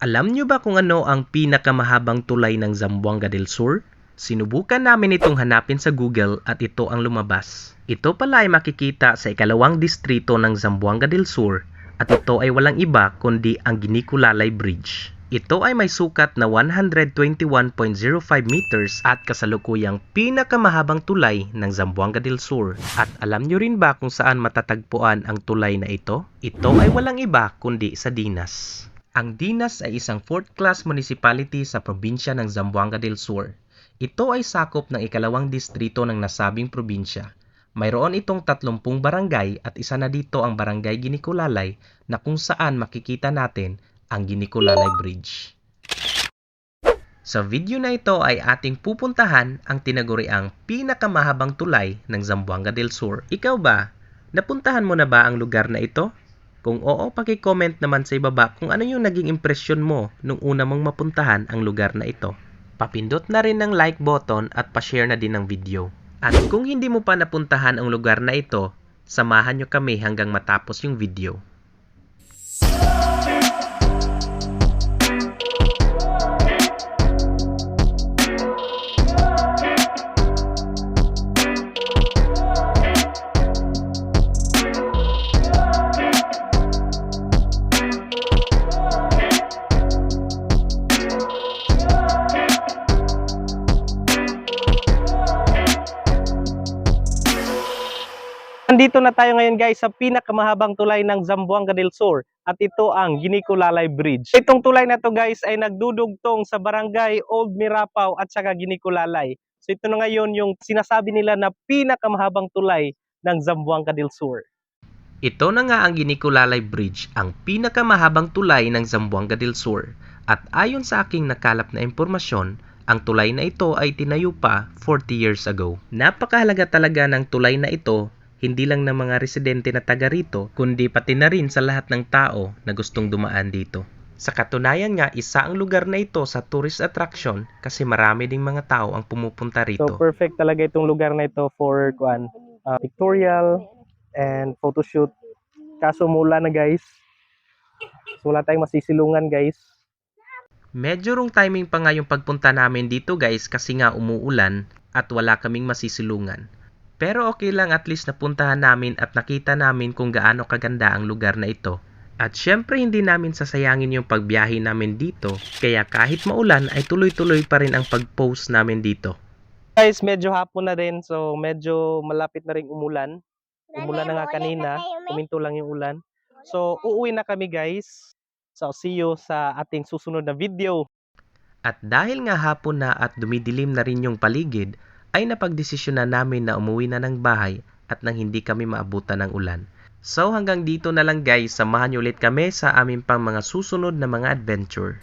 Alam nyo ba kung ano ang pinakamahabang tulay ng Zamboanga del Sur? Sinubukan namin itong hanapin sa Google at ito ang lumabas. Ito pala ay makikita sa ikalawang distrito ng Zamboanga del Sur at ito ay walang iba kundi ang Giniculalay Bridge. Ito ay may sukat na 121.05 meters at kasalukuyang pinakamahabang tulay ng Zamboanga del Sur. At alam nyo rin ba kung saan matatagpuan ang tulay na ito? Ito ay walang iba kundi sa Dinas. Ang Dinas ay isang fourth-class municipality sa probinsya ng Zamboanga del Sur. Ito ay sakop ng ikalawang distrito ng nasabing probinsya. Mayroon itong 30 barangay at isa na dito ang barangay Giniculalay na kung saan makikita natin ang Giniculalay Bridge. Sa video na ito ay ating pupuntahan ang tinaguriang pinakamahabang tulay ng Zamboanga del Sur. Ikaw ba? Napuntahan mo na ba ang lugar na ito? Kung oo, paki-comment naman sa ibaba kung ano yung naging impresyon mo nung una mong mapuntahan ang lugar na ito. Papindot na rin ng like button at pa-share na din ng video. At kung hindi mo pa napuntahan ang lugar na ito, samahan nyo kami hanggang matapos yung video. Nandito na tayo ngayon guys sa pinakamahabang tulay ng Zamboanga del Sur at ito ang Giniculalay Bridge. Itong tulay na to guys ay nagdudugtong sa barangay Old Mirapaw at saka Giniculalay. So ito na ngayon yung sinasabi nila na pinakamahabang tulay ng Zamboanga del Sur. Ito na nga ang Giniculalay Bridge, ang pinakamahabang tulay ng Zamboanga del Sur. At ayon sa aking nakalap na impormasyon, ang tulay na ito ay tinayo pa 40 years ago. Napakahalaga talaga ng tulay na ito hindi lang ng mga residente na taga rito, kundi pati na rin sa lahat ng tao na gustong dumaan dito. Sa katunayan nga, isa ang lugar na ito sa tourist attraction kasi marami ding mga tao ang pumupunta rito. So perfect talaga itong lugar na ito for kuan uh, pictorial and photoshoot. Kaso mula na guys. So wala tayong masisilungan guys. Medyo wrong timing pa nga yung pagpunta namin dito guys kasi nga umuulan at wala kaming masisilungan. Pero okay lang at least napuntahan namin at nakita namin kung gaano kaganda ang lugar na ito. At syempre hindi namin sasayangin yung pagbiyahe namin dito, kaya kahit maulan ay tuloy-tuloy pa rin ang pag-post namin dito. Guys, medyo hapon na rin so medyo malapit na rin umulan. Umulan na nga kanina, kuminto lang yung ulan. So uuwi na kami guys. So see you sa ating susunod na video. At dahil nga hapon na at dumidilim na rin yung paligid, ay napagdesisyon na namin na umuwi na ng bahay at nang hindi kami maabutan ng ulan. So hanggang dito na lang guys, samahan niyo ulit kami sa aming pang mga susunod na mga adventure.